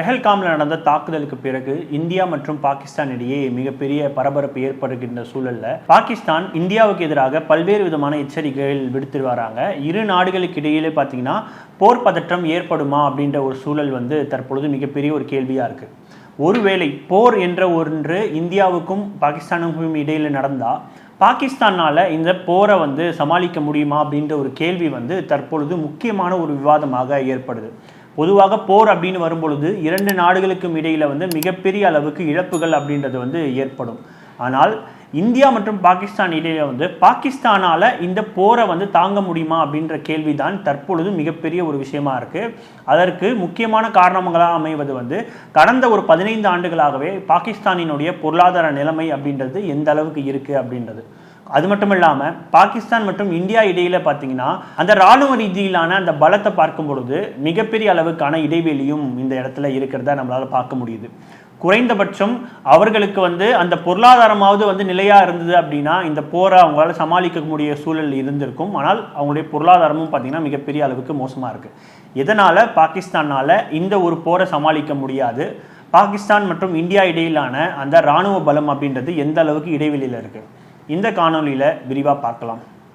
பெஹல்காமில் நடந்த தாக்குதலுக்கு பிறகு இந்தியா மற்றும் பாகிஸ்தான் இடையே மிகப்பெரிய பரபரப்பு ஏற்படுகின்ற சூழல்ல பாகிஸ்தான் இந்தியாவுக்கு எதிராக பல்வேறு விதமான எச்சரிக்கைகள் விடுத்து வராங்க. இரு நாடுகளுக்கு இடையிலே பார்த்தீங்கன்னா போர் பதற்றம் ஏற்படுமா அப்படின்ற ஒரு சூழல் வந்து தற்பொழுது மிகப்பெரிய ஒரு கேள்வியாக இருக்கு. ஒருவேளை போர் என்ற ஒன்று இந்தியாவுக்கும் பாகிஸ்தானுக்கும் இடையில நடந்தால் பாகிஸ்தானால இந்த போரை வந்து சமாளிக்க முடியுமா அப்படின்ற ஒரு கேள்வி வந்து தற்பொழுது முக்கியமான ஒரு விவாதமாக ஏற்படுது. பொதுவாக போர் அப்படின்னு வரும்பொழுது இரண்டு நாடுகளுக்கும் இடையில் வந்து மிகப்பெரிய அளவுக்கு இழப்புகள் அப்படின்றது வந்து ஏற்படும். ஆனால் இந்தியா மற்றும் பாகிஸ்தான் இடையில வந்து பாகிஸ்தானால இந்த போரை வந்து தாங்க முடியுமா அப்படின்ற கேள்விதான் தற்பொழுது மிகப்பெரிய ஒரு விஷயமா இருக்கு. அதற்கு முக்கியமான காரணங்களாக அமைவது வந்து கடந்த ஒரு பதினைந்து ஆண்டுகளாகவே பாகிஸ்தானினுடைய பொருளாதார நிலைமை அப்படின்றது எந்த அளவுக்கு இருக்கு அப்படின்றது. அது மட்டும் இல்லாமல் பாகிஸ்தான் மற்றும் இந்தியா இடையில பார்த்தீங்கன்னா அந்த ராணுவ ரீதியிலான அந்த பலத்தை பார்க்கும் பொழுது மிகப்பெரிய அளவுக்கான இடைவெளியும் இந்த இடத்துல இருக்கிறத நம்மளால் பார்க்க முடியுது. குறைந்தபட்சம் அவர்களுக்கு வந்து அந்த பொருளாதாரமாவது வந்து நிலையாக இருந்தது அப்படின்னா இந்த போரை அவங்களால சமாளிக்க முடிய சூழல் இருந்திருக்கும். ஆனால் அவங்களுடைய பொருளாதாரமும் பார்த்தீங்கன்னா மிகப்பெரிய அளவுக்கு மோசமாக இருக்கு. இதனால் பாகிஸ்தானால இந்த ஒரு போரை சமாளிக்க முடியாது. பாகிஸ்தான் மற்றும் இந்தியா இடையிலான அந்த ராணுவ பலம் அப்படின்றது எந்த அளவுக்கு இடைவெளியில் இருக்குது இந்த காணொலியில் விரிவாக பார்க்கலாம்.